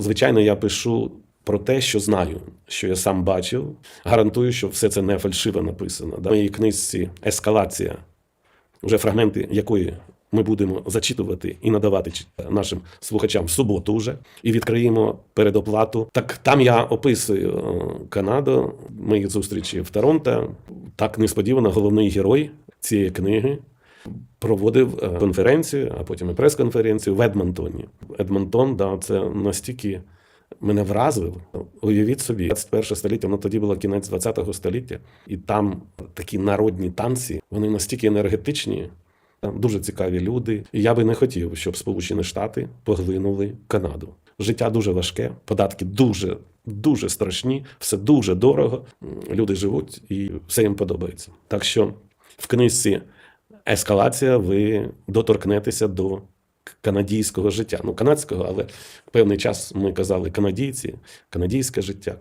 звичайно, я пишу про те, що знаю, що я сам бачив. Гарантую, що все це не фальшиво написано. В моїй книжці Ескалація, вже фрагменти якої ми будемо зачитувати і надавати нашим слухачам в суботу вже і відкриємо передоплату. Так там я описую е, Канаду, мої зустрічі в Торонто. Так несподівано головний герой цієї книги проводив е, конференцію, а потім і прес-конференцію в Едмонтоні. Едмонтон, да, це настільки мене вразив. Уявіть собі, 21 століття, воно тоді було кінець 20 століття, і там такі народні танці, вони настільки енергетичні. Там дуже цікаві люди. І я би не хотів, щоб Сполучені Штати поглинули Канаду. Життя дуже важке, податки дуже, дуже страшні, все дуже дорого. Люди живуть і все їм подобається. Так що в книжці Ескалація ви доторкнетеся до канадійського життя. Ну, канадського, але певний час ми казали канадійці, канадійське життя.